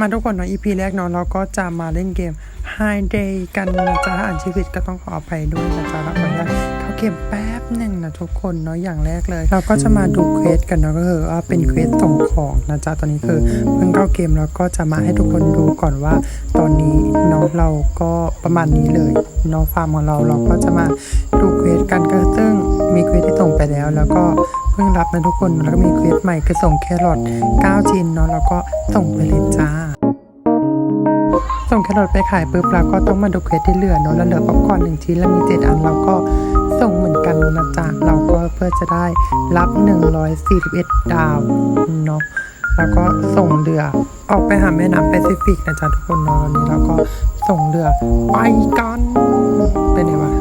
มาทุกคนเนาะ EP แรกเนาะเราก็จะมาเล่นเกม High Day กันนะจ๊ะถ้าอ่านชีวิตก็ต้องขออภัยด้วยนะจ๊ะแล้วก็ กมแป๊บหนึ่งนะทุกคนเนาะอย่างแรกเลย เราก็จะมาดูเควสกันเนาะก็คือว่าเป็นเควสส่งของนะจ๊ะตอนนี้คือเพิ่งเข้าเกมแล้วก็จะมาให้ทุกคนดูก่อนว่า ตอนนี้เนาะเราก็ประมาณนี้เลยเนาะฟาร์มของเราเราก็จะมาดูเควสกันก็ซึ่งมีเควสที่ส่งไปแล้ว แล้วก็เพิ่งรับนะทุกคนแล้วก็มีเควสใหม่คือส่งแครอท9ชิ้นเนาะแล้วก็ส่งไปเลยจ้าส่งแครอทไปขายปุ๊บเราก็ต้องมาดูเควสที่เหลือเนาะแล้วเหลือป๊อปคอร์นหนึ่งชิ้นแล้วมีเจ็ดอันเราก็ ส่งเหมือนกันนะจ๊ะเราก็เพื่อจะได้รับ 141 ดาวเนาะแล้วก็ส่งเรือออกไปหาแม่น้ำแปซิฟิกนะจ๊ะทุกคนเนาะวันนี้เราก็ส่งเรือไปกันไปไหนวะ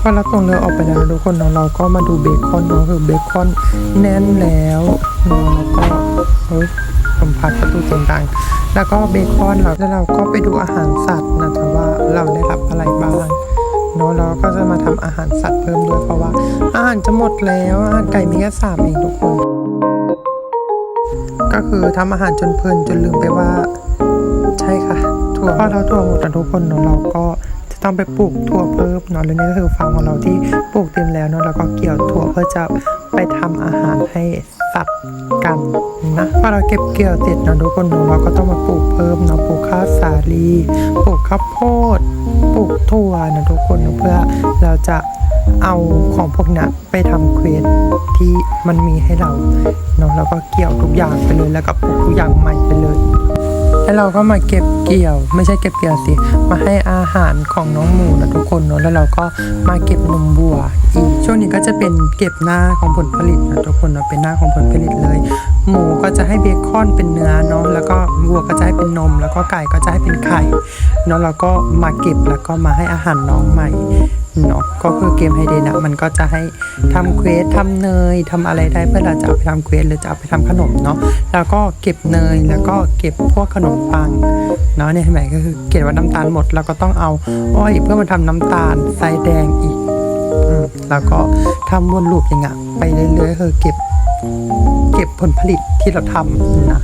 พอเราส่งเรือออกไปแล้วทุกคนเนาะเราก็มาดูเบคอนเนาะคือเบคอนแน่นแล้วเนาะแล้วก็เฮ้ยผมพัดประตูส่วนต่างแล้วก็เบคอนเราแล้วเราก็ไปดูอาหารสัตว์นะจ๊ะว่าเราได้รับอะไรบ้าง เนาะเราก็จะมาทำอาหารสัตว์เพิ่มด้วยเพราะว่า อาหารจะหมดแล้วอาหารไก่มีแค่สามเองทุกคน ก็คือทำอาหารจนเพลินจนลืมไปว่า ใช่ค่ะ ถั่วพอเราถั่วหมดแล้วทุกคนเนาะเราก็จะต้องไปปลูกถั่วเพิ่มเนาะแล้วนี่ก็คือฟาร์มของเราที่ปลูกเต็มแล้วเนาะแล้วก็เกี่ยวถั่วเพื่อจะไปทำอาหารให้ สัตว์กันนะพอเราเก็บเกี่ยวเสร็จนะทุกคนเนาเราก็ต้องมาปลูกเพิ่มเนาะปลูกข้าวสาลีปลูกข้าวโพดปลูกถั่วนะทุกคนเนะเพื่อเราจะเอาของพวกนี้ไปทำเควสที่มันมีให้เราเนาะแล้วก็เกี่ยวทุกอย่างไปเลยแล้วก็ปลูกทุกอย่างใหม่ไปเลย แล้วเราก็มาเก็บเกี่ยว ไม่ใช่เก็บเกี่ยวสิ มาให้อาหารของน้องหมูนะทุกคนเนาะแล้วเราก็มาเก็บนมบัวอีกช่วงนี้ก็จะเป็นเก็บหน้าของผลผลิตนะทุกคนเนาะเป็นหน้าของผลผลิตเลย หมูก็จะให้เบคอนเป็นเนื้อเนาะแล้วก็วัวก็จะให้เป็นนม แล้วก็ไก่ก็จะให้เป็นไข่เนาะแล้วก็มาเก็บแล้วก็มาให้อาหารน้องใหม่ เนาะก็คือเกมไฮเดนอะมันก็จะให้ทำเควสทำเนยทำอะไรได้เพื่อเราจะเอาไปทำเควสหรือจะเอาไปทำขนมเนาะแล้วก็เก็บเนยแล้วก็เก็บพวกขนมปังเนาะเนี่ยเห็นไหมก็คือเก็บว่าน้ำตาลหมดเราก็ต้องเอาอ้อยเพื่อมาทำน้ำตาลทรายแดงอีกแล้วก็ทำวนลูปอย่างเงี้ยไปเรื่อยๆคือเก็บ เก็บผลผลิตที่เราทำนะ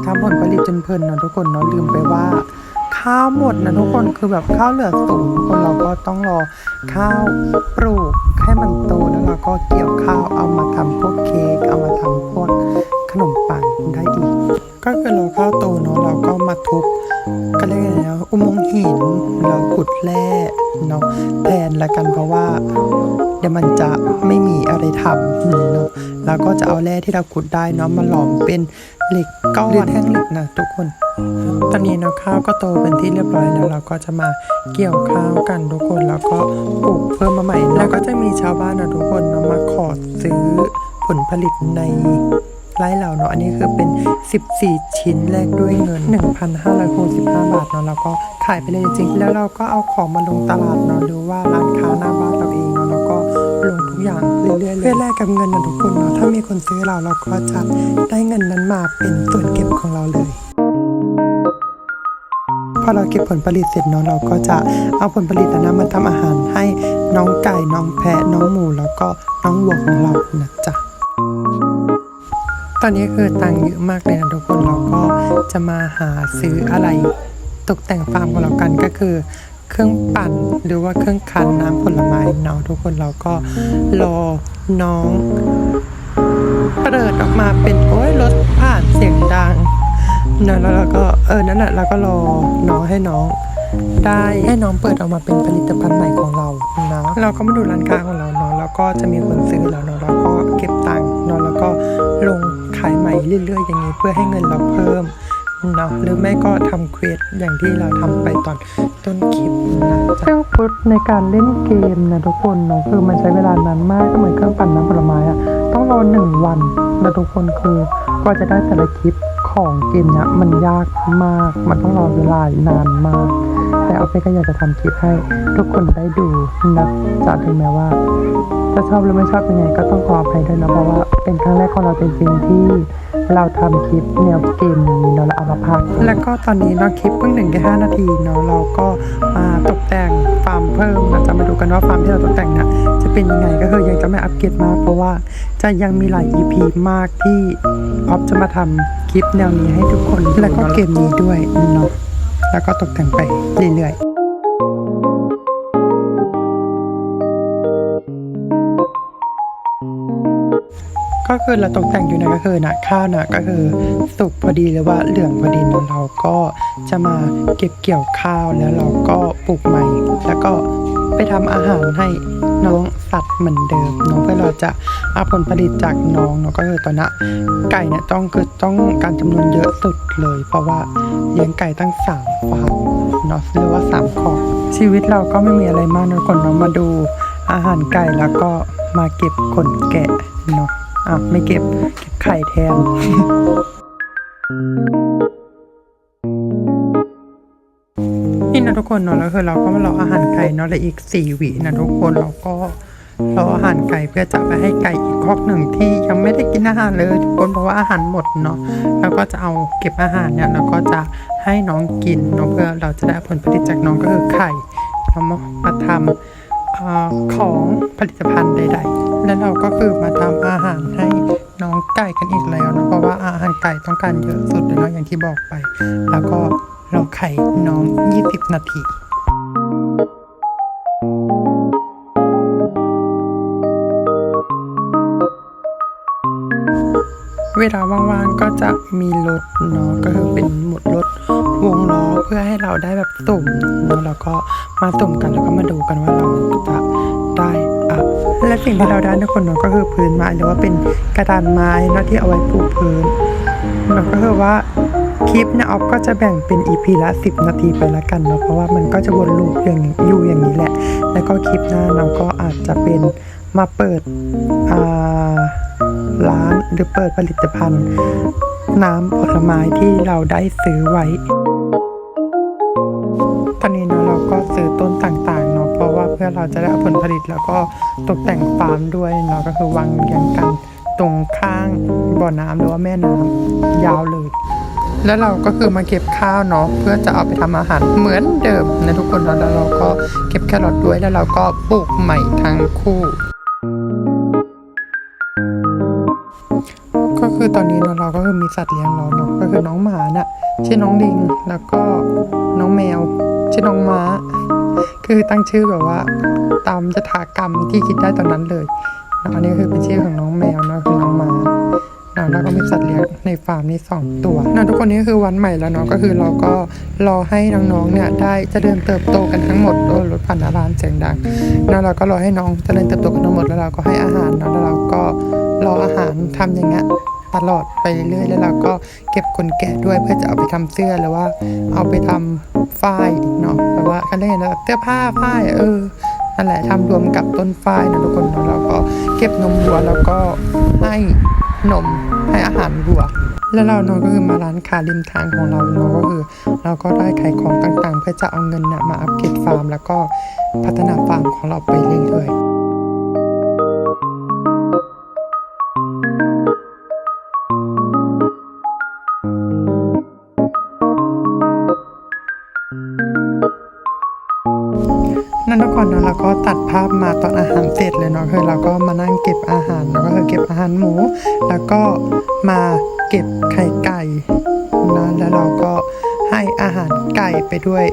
คือทำผลผลิตจนเพลินนะทุกคนเนาะลืมไปว่า ข้าวหมดนะทุกคนคือแบบข้าวเหลือสูงทุกคนเราก็ต้องรอข้าวปลูกให้มันโตแล้วเราก็เกี่ยวข้าวเอามาทำพวกเค้กเอามาทำพวกขนมปังได้ดีก็คือเราข้าวโตเนาะเราก็มาทุบก็เรียกไงนะอุโมงค์หินเราขุดแร่เนาะแทนละกันเพราะว่าเดี๋ยวมันจะไม่มีอะไรทำเนาะ แล้วก็จะเอาแร่ที่เราขุดได้เนาะมาหลอมเป็นเหล็กก้อนหรือแท่งเหล็กนะทุกคน ตอนนี้เนาะข้าวก็โตเป็นที่เรียบร้อยแล้วเราก็จะมาเกี่ยวข้าวกันทุกคนแล้วก็ปลูกเพิ่มมาใหม่แล้วก็จะมีชาวบ้านนะทุกคนเนาะมาขอซื้อผลผลิตในไร่เราเนาะอันนี้คือเป็น 14 ชิ้นแลกด้วยเงิน 1,565 บาทเนาะแล้วก็ขายไปเลยจริงๆแล้วเราก็เอาของมาลงตลาดเนาะหรือว่าร้านค้าหน้าบ้าน อย่างเรื่อยๆเลยเพื่อแลกกับเงินนะทุกคนเนาะถ้ามีคนซื้อเราเราก็จะได้เงินนั้นมาเป็นส่วนเก็บของเราเลยพอเราเก็บผลผลิตเสร็จเนาะเราก็จะเอาผลผลิตนั้นมาทำอาหารให้น้องไก่น้องแพะน้องหมูแล้วก็น้องวัวของเรานะจ๊ะตอนนี้คือตังค์เยอะมากเลยนะทุกคนเราก็จะมาหาซื้ออะไรตกแต่งฟาร์มของเรากันก็คือ เครื่องปั่นหรือว่าเครื่องคั้นน้ำผลไม้เนาะทุกคนเราก็รอน้องเปิดออกมาเป็นโอ้ยรถผ่านเสียงดังนอะแล้วเราก็เออนั่นแหละเราก็รอน้องให้น้องได้ให้น้องเปิดออกมาเป็นผลิตภัณฑ์ใหม่ของเรานะเราก็มาดูร้านค้าของเราเนาะแล้วก็จะมีคนซื้อแล้วเนาะแล้วก็เก็บตังค์เนาะแล้วก็ลงขายใหม่เรื่อยๆอย่างนี้เพื่อให้เงินเราเพิ่ม เนาะหรือไม่ก็ทำเควสอย่างที่เราทำไปตอนต้นคลิปนะเครื่องฟุตในการเล่นเกมนะทุกคนเนาะคือมันใช้เวลานานมากก็เหมือนเครื่องปั่นน้ำผลไม้อะต้องรอหนึ่งวันนะทุกคนคือกว่าจะได้แต่ละคลิปของเกมเนี้ยมันยากมาก มันต้องรอเวลานานมาก แต่เอาไปก็อยากจะทำคลิปให้ทุกคนได้ดูนะจะถึงแม้ว่าจะชอบหรือไม่ชอบยังไง ก็ต้องขออภัยด้วยนะเพราะว่าเป็นครั้งแรกของเราจริงๆที่ เราทำคลิปแนวเกมนี้เนาะแล้วเอามาพักแล้วก็ตอนนี้เนาะคลิปเพิ่งหนึ่งแค่ห้านาทีเนาะเราก็มาตกแต่งฟาร์มเพิ่มนะจะมาดูกันว่าฟาร์มที่เราตกแต่งเนี่ยจะเป็นยังไงก็คือยังจะไม่อัปเกรดมาก เพราะว่าจะยังมีหลาย EP มากที่ออฟจะมาทำคลิปแนวนี้ให้ทุกคนแล้วก็เกมนี้ด้วยเนาะแล้วก็ตกแต่งไปเรื่อยๆ ก็คือเราตกแต่งอยู่นะก็คือนะข้าวนะก็คือสุกพอดีหรือว่าเหลืองพอดีนะเราก็จะมาเก็บเกี่ยวข้าวแล้วเราก็ปลูกใหม่ แล้วก็ไปทำอาหารให้น้องสัตว์เหมือนเดิมน้องเพื่อเราจะเอาผลผลิตจากน้องเนาะก็คือตอนนี้ไก่เนี่ยต้องคือต้องการจำนวนเยอะสุดเลย เพราะว่าเลี้ยงไก่ตั้งสามฟาร์มเนาะหรือว่าสามคอกชีวิตเราก็ไม่มีอะไรมากนะคนเนาะมาดูอาหารไก่แล้วก็มาเก็บขนแกะเนาะ อะไม่เก็บเก็บไข่แทนนี่นะทุกคนเนาะแล้วคือเราก็มารออาหารไก่เนาะและอีกสี่วินะทุกคนเราก็รออาหารไก่เพื่อจะไปให้ไก่อีกคอกหนึ่งที่ยังไม่ได้กินอาหารเลยทุกคนเพราะว่าอาหารหมดเนาะแล้วก็จะเอาเก็บอาหารเนี่ยแล้วก็จะให้น้องกินเนาะเพื่อเราจะได้ผลผลิตจากน้องก็คือไข่เรามาทำอของผลิตภัณฑ์ใด ๆ แล้วเราก็คือมาทำอาหารให้น้องไก่กันอีกแล้วนะเพราะว่าอาหารไก่ต้องการเยอะสุดเลยนาะอย่างที่บอกไป แล้วก็เราไข่น้อง 20 นาทีเวลาว่างๆก็จะมีรถเนาะก็คือเป็นหมดรถวงล้อเพื่อให้เราได้แบบสุ่มเนาะแล้วก็มาสุ่มกันแล้วก็มาดูกันว่าเราจะ และสิ่งที่เราได้ทุกคนเนาะก็คือพื้นไม้หรือว่าเป็นกระดานไม้เนาะที่เอาไว้ปูพื้นเนาะก็คือว่าคลิปเนี่ยออฟก็จะแบ่งเป็น EP ละ 10 นาทีไปละกันเนาะเพราะว่ามันก็จะวนลูปอย่างอยู่อย่างนี้แหละ แล้วก็คลิปหน้าเราก็อาจจะเป็นมาเปิดร้านหรือเปิดผลิตภัณฑ์น้ำผลไม้ที่เราได้ซื้อไว้ เพื่อเราจะได้ผลผลิตแล้วก็ตกแต่งฟาร์มด้วยเนาะก็คือวางเรียงกันตรงข้างบ่อน้ำหรือว่าแม่น้ำยาวเลย แล้วเราก็คือมาเก็บข้าวเนาะเพื่อจะเอาไปทำอาหารเหมือนเดิมนะทุกคนแล้วเราก็เก็บแครอทด้วยแล้วเราก็ปลูกใหม่ทั้งคู่ก็คือตอนนี้เนาะเราก็คือมีสัตว์เลี้ยงเราเนาะก็คือน้องหมาน่ะชื่อน้องลิงแล้วก็น้องแมวชื่อน้องม้า คือตั้งชื่อแบบว่า ตามยถากรรมที่คิดได้ตอนนั้นเลยนะอันนี้คือเป็นชื่อของน้องแมวเนาะคือน้องม้าเนาะแล้วก็มีสัตว์เลี้ยงในฟาร์มนี้สองตัวนะทุกคนนี้คือวันใหม่แล้วเนาะก็คือเราก็รอให้น้องๆเนี่ยได้จเจริญเติบโตกันทั้งหมดโอ้รถผ่านหน้าร้านเสียงดังนะเราก็รอให้น้องจเจริญเติบโตกันทั้งหมดแล้วเราก็ให้อาหารเนาะแล้วเราก็รออาหารทำอย่างเงี้ย ตลอดไปเรื่อยๆแล้วเราก็เก็บขนแกะด้วยเพื่อจะเอาไปทำเสื้อหรือว่า เอาไปทำฝ้ายเนาะแบบว่าคันเรียกอะไรนะเสื้อผ้าฝ้ายเออนั่นแหละทำรวมกับต้นฝ้ายนะทุกคนเนาะเราก็เก็บนมวัวแล้วก็ให้นมให้อาหารวัวแล้วเราเนาะก็คือมาร้านค้าริมทางของเราเนาะก็คือ เราก็ได้ขายของต่างๆ เพื่อจะเอาเงินเนี่ยมาอัปเกรดฟาร์ม แล้วก็พัฒนาฟาร์มของเราไปเรื่อยๆ นั่นทุกคนเนะเราก็ตัดภาพมาตอนอาหารเสร็จเลยเนาะคือเราก็มานั่งเก็บอาหารแล้วก็คือเก็บอาหารหมู แล้วก็มาเก็บไข่ไก่นะแล้วเราก็ให้อาหารไก่ไปด้วย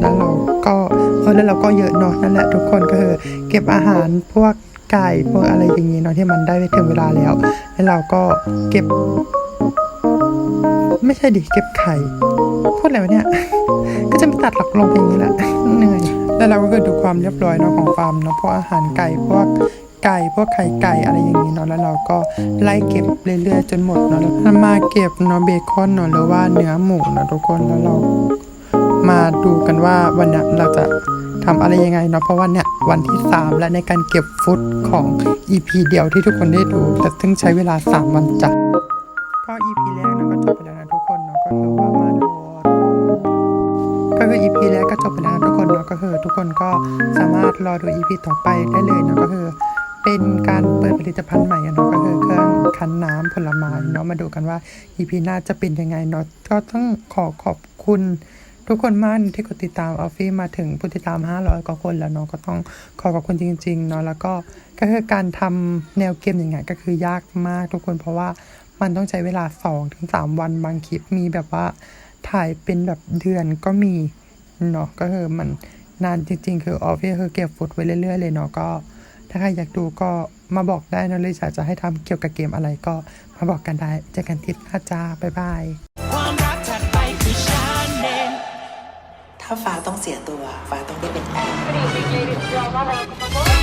แล้วเราก็เออแล้วเราก็เยอะเนาะนั่นแหละทุกคนก็คือเก็บอาหารพวกไก่พวกอะไรอย่างงี้เนาะที่มันได้ไปถึงเวลาแล้ว แล้วเราก็เก็บ ไม่ใช่ดิเก็บไข่พูดอะไรวะเนี่ย ก็จะไม่ตัดหลักลงไปอย่างนี้แหละเหนื่อย แล้วเราก็คือดูความเรียบร้อยเนาะของฟาร์มเนาะพวกอาหารไก่พวกไก่พวกไข่ไก่อะไรอย่างนี้เนาะแล้วเราก็ไล่เก็บเรื่อยๆจนหมดเนาะแล้วมาเก็บเนาะเบคอนเนาะหรือว่าเนื้อหมูเนาะทุกคนแล้วเรามาดูกันว่าวันนี้เราจะทำอะไรยังไงเนาะเพราะว่าเนี่ยวันที่ 3 และในการเก็บฟุตของ EP เดียวที่ทุกคนได้ดูแต่ซึ่งใช้เวลา 3 วันจัด ก็คือ EP แรกก็จบไปแล้วนะทุกคนเนาะก็คือทุกคนก็สามารถรอดู EP ต่อไปได้เลยเนาะก็คือ เป็นการเปิดผลิตภัณฑ์ใหม่เนาะก็คือเครื่องคั้นน้ำผลไม้เนาะมาดูกันว่า EP หน้าจะเป็นยังไงเนาะก็ต้องขอขอบคุณทุกคนมากที่กดติดตามออฟฟี่มาถึงผู้ติดตาม 500 กว่าคนแล้วเนาะก็ต้องขอขอบคุณจริงๆเนาะแล้วก็ก็คือการทำแนวเกมอย่างเงี้ยก็คือยากมากทุกคนเพราะว่ามันต้องใช้เวลา 2-3ถึง3วันบางคลิปมีแบบว่า ถ่ายเป็นแบบเดือนก็มีเนาะก็คือมันนานจริง ๆ คือออฟฟี่คือเก็บฟุตไว้เรื่อย ๆ เลยเนาะก็ ถ้าใครอยากดูก็มาบอกได้นะเลยอยากจะให้ทำเกี่ยวกับเกมอะไรก็มาบอกกันได้เจอกันทิปหน้าจ้าบ๊ายบายความรักจากไปคือฉันเองถ้าฟ้าต้องเสียตัวฟ้าต้องได้เป็นแอร์